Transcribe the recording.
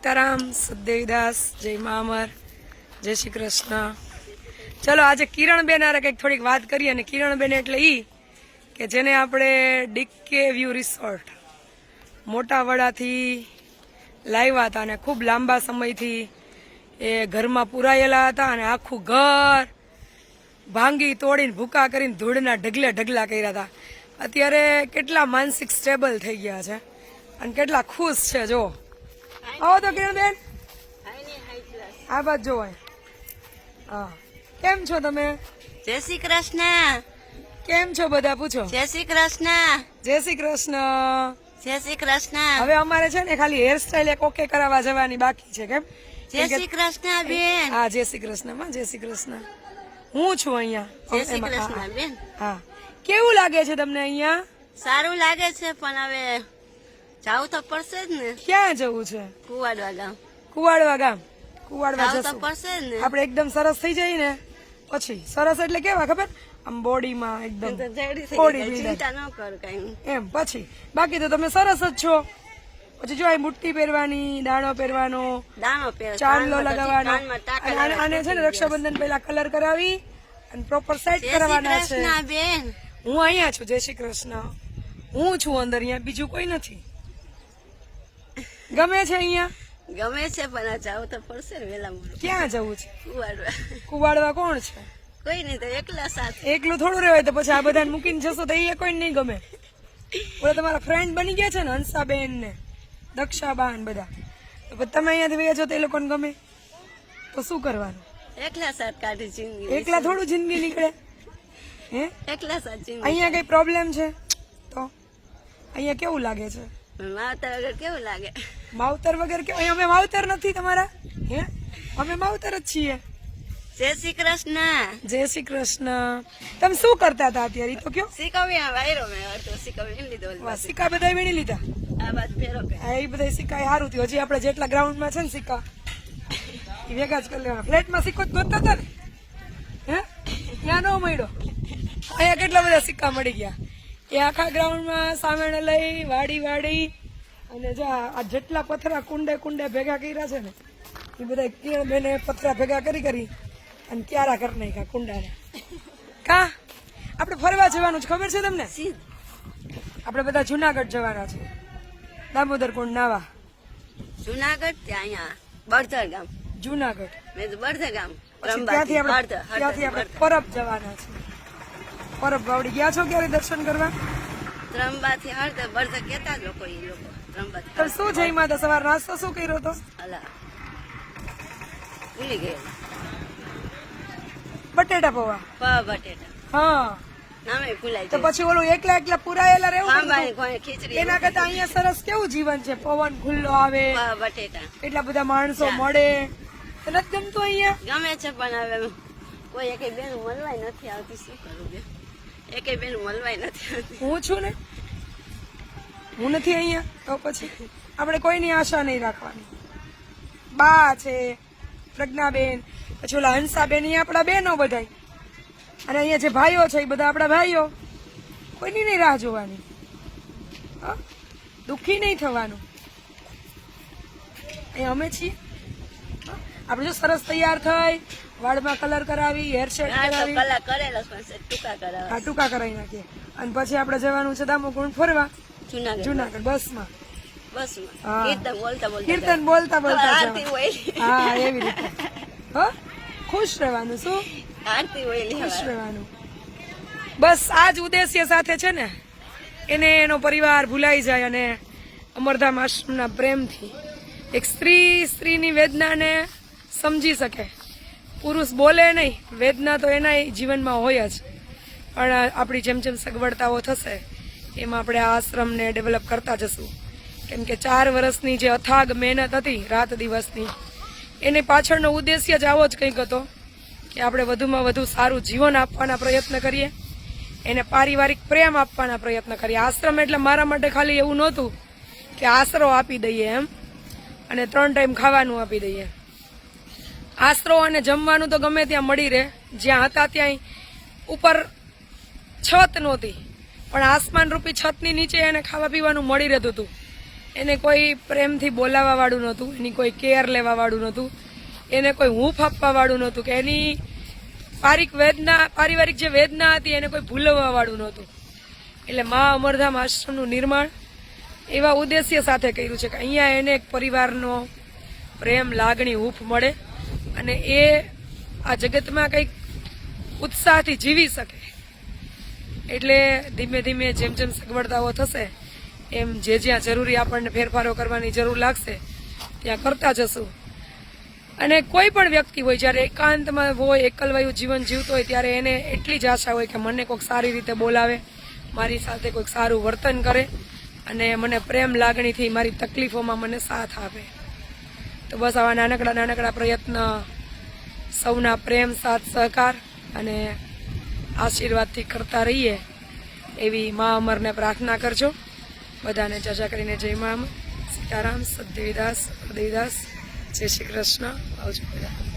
સીતારામ, સદેવદાસ, જય મામર, જય શ્રી કૃષ્ણ. ચલો, આજે કિરણબેન આરે કંઈક થોડીક વાત કરીએ અને કિરણબેન એટલે એ કે જેને આપણે ડીકે વ્યૂ રિસોર્ટ મોટા વડાથી લાવ્યા હતા અને ખૂબ લાંબા સમયથી એ ઘરમાં પુરાયેલા હતા અને આખું ઘર ભાંગી તોડીને ભૂકા કરીને ધૂળના ઢગલે ઢગલા કર્યા હતા. અત્યારે કેટલા માનસિક સ્ટેબલ થઈ ગયા છે અને કેટલા ખુશ છે, જો. આવો તો કિરણબેન. આ બાજુ જોવો હા. કેમ છો તમે? જય શ્રી કૃષ્ણ. કેમ છો બધા? પૂછો. જય શ્રી કૃષ્ણ. જય શ્રી કૃષ્ણ. જય શ્રી કૃષ્ણ. હવે અમારે છે ને ખાલી હેરસ્ટાઈલ એક ઓકે કરાવવા જવાની બાકી છે કેમ? જય શ્રી કૃષ્ણ બેન. હા જય શ્રી કૃષ્ણમાં જય શ્રી કૃષ્ણ. હું છું અહીંયા. જય શ્રી કૃષ્ણ બેન. હા. કેવું લાગે છે તમને અહીંયા? સારું લાગે છે પણ હવે જાવું તો પડશે જ ને. ક્યાં જવું છે? કુવાડવા ગામ. કુવાડવા ગામ. કુવાડવા જશું. આપણે એકદમ સરસ થઈ જઈએ ને. પછી સરસ એટલે કેવા ખબર? આમ બોડીમાં એકદમ બિલ્ડર. ચિંતા ન કર કઈ. એમ પછી. બાકી તો તમે સરસ જ છો. પછી જો અહીં બુટ્ટી પહેરવાની દાણો પહેરવાનો દાણો ચાંદલો લગાવવાનો. આને છે ને રક્ષાબંધન પહેલા કલર કરાવી અને પ્રોપર સેટ કરવાના છે. હું અહીંયા છું જય શ્રી કૃષ્ણ. હું છું અંદર અહીંયા બીજું કોઈ નથી. ગમે છે અહીંયા? ગમે છે પણ આ જાવ તો પડશે ને વેલા મોડું. ક્યાં જવું છે? કુવાડવા. કુવાડવા કોણ છે? કોઈ નહીં તો એકલા સાથે. એકલું થોડું રહેવાય તો પછી આ બધાને મૂકીને જશો તો એ કોઈ નહીં ગમે. ઓલા તમારા ફ્રેન્ડ બની ગયા છે ને હંસાબેન ને દક્ષાબાન બધા. તો પછી તમે અહીંયાથી વયા છો તો એ લોકોને ગમે. તો શું કરવાનું? એકલા સાથ કાઢી જિંદગી એકલા થોડું જિંદગી નીકળે. હે? એકલા સાથ જિંદગી અહીંયા કઈ પ્રોબ્લેમ છે? તો? અહીંયા કેવું લાગે છે? માવતર વગર કેવું લાગે? માવતર વગર કે અમે માવતર નથી તમારા? હે? અમે માવતર જ છીએ. જય શ્રી કૃષ્ણ. જય શ્રી કૃષ્ણ. તમે શું કરતા હતા અત્યારે? તો કયો? શીખવી આ વાયરો મેં અડધો શીખવી લીધો સિક્કા બધા વીણી લીધા? આ બાદ ફેરો હા એ બધા સિક્કા સારું થયું. હજી આપણે જેટલા ગ્રાઉન્ડમાં છે ને સિક્કા એ ભેગા જ કરી લેવાના. ફ્લેટમાં સિક્કો જ ગોતતા હતા ને? હે? ત્યાં ન મળ્યો. અહીંયા કેટલા બધા સિક્કા મળી ગયા? એ આખા ગ્રાઉન્ડમાં સામેણ લઈ વાડી વાડી અને જો આ જેટલા પથરા કુંડે કુંડે ભેગા કર્યા છે ને એ બધા બેને પથરા ભેગા કરી કરી અને ક્યારા કરી નાખ્યા કુંડાને. કા? આપણે ફરવા જવાનું છે ખબર છે તમને? આપણે બધા જુનાગઢ જવાના છે. દામોદર કુંડ નાવા. જુનાગઢ ત્યાં અહીંયા? બળતર ગામ. જુનાગઢ. મેં તો બળધર ગામ. ત્યાંથી આપણે ત્યાંથી આપણે પરબ જવાના છે. પરબ વાવડી ગયા છો ક્યારે દર્શન કરવા? ત્રંબાથી હળદર બળધર કેતા લોકો એ લોકો. તો શું જઈ તો સવાર નાસ્તો શું કર્યો તો? બટેટા પૌવા. બટેટા. હા. તો પછી ઓલું એકલા એકલા પુરાયેલા રહેવું ખાંભાની પડતું. કોઈ ખીચડી એના કરતા અહીંયા સરસ કેવું જીવન છે? પવન ખુલ્લો આવે. બટેટા. એટલા બધા માણસો મળે. નથી ગમતું અહીંયા? ગમે છે પણ હવે કોઈ એકે બેન મળવાય નથી આવતી. શું કરું બેન? એકે બેન મળવાય નથી આવતી. હું છું ને? હું નથી અહીંયા? તો પછી આપણે કોઈની આશા નહીં રાખવાની. બા છે પ્રજ્ઞાબેન પછી ઓલા હંસાબેન એ આપણા બહેનો બધા અને અહીંયા જે ભાઈઓ છે એ બધા આપણા ભાઈઓ. કોઈની નહીં રાહ જોવાની. હા? દુઃખી નહીં થવાનું. અહીંયા અમે છીએ. આપણે જો સરસ તૈયાર થઈ વાળમાં કલર કરાવી હેર આ કરાવી. ટૂંકા કરાવી નાખીએ. અને પછી આપણે જવાનું છે દામો ગુણ ફરવા. જુનાગઢ જુનાગઢ બસમાં? કીર્તન બોલતા બોલતા હા એવી રીતે. હો? ખુશ રહેવાનું શું? ખુશ રહેવાનું. બસ આ જ ઉદ્દેશ્ય સાથે છે ને એને એનો પરિવાર ભૂલાઈ જાય અને અમરધામ આશ્રમના પ્રેમથી એક સ્ત્રી સ્ત્રીની વેદનાને સમજી શકે. પુરુષ બોલે નહીં વેદના તો એના જીવનમાં હોય જ. પણ આપણી જેમ જેમ સગવડતાઓ થશે એમ આપણે આશ્રમને ડેવલપ કરતા જશું. કેમ કે ચાર વર્ષની જે અથાગ મહેનત હતી, રાત દિવસની, એની પાછળનો ઉદ્દેશ્ય જ આવો જ કંઈક હતો, કે આપણે વધુમાં વધુ સારું જીવન આપવાના પ્રયત્ન કરીએ, એને પારિવારિક પ્રેમ આપવાના પ્રયત્ન કરીએ. આશ્રમ એટલે મારા માટે ખાલી એવું નહોતું કે આશરો આપી દઈએ એમ, અને ત્રણ ટાઈમ ખાવાનું આપી દઈએ. આશરો અને જમવાનું તો ગમે ત્યાં મળી રહે. જ્યાં હતા ત્યાં ઉપર છત નહોતી. પણ આસમાન રૂપી છતની નીચે એને ખાવા પીવાનું મળી રહેતું હતું. એને કોઈ પ્રેમથી બોલાવવાવાળું નહોતું, એની કોઈ કેર લેવા વાળું નહોતું, એને કોઈ હૂંફ આપવા વાળું નહોતું કે એની પારિક વેદના, પારિવારિક જે વેદના હતી એને કોઈ ભૂલવવા વાળું નહોતું. એટલે મા અમરધામ આશ્રમનું નિર્માણ એવા ઉદ્દેશ્ય સાથે કર્યું છે કે અહીંયા એને એક પરિવારનો પ્રેમ, લાગણી, હૂંફ મળે અને એ આ જગતમાં કંઈક ઉત્સાહથી જીવી શકે. એટલે ધીમે ધીમે જેમ જેમ સગવડતાઓ થશે, એમ જે જ્યાં જરૂરી આપણને ફેરફારો કરવાની જરૂર લાગશે, ત્યાં કરતા જશું. અને કોઈ પણ વ્યક્તિ હોય, જ્યારે એકાંતમાં હોય, એકલવાયું જીવન જીવતો હોય, ત્યારે એને એટલી જ આશા હોય કે મને કોઈક સારી રીતે બોલાવે, મારી સાથે કોઈક સારું વર્તન કરે, અને મને પ્રેમ લાગણીથી મારી તકલીફોમાં મને સાથ આપે. તો બસ આવા નાનકડા નાનકડા પ્રયત્ન, સૌના પ્રેમ, સાથ, સહકાર, અને આશીર્વાદથી કરતા રહીએ એવી મા અમરને પ્રાર્થના કરજો. બધાને ચર્ચા કરીને જય મા સીતારામ સદેવીદાસ હૃદયદાસ જય શ્રી કૃષ્ણ. આવજો બધા.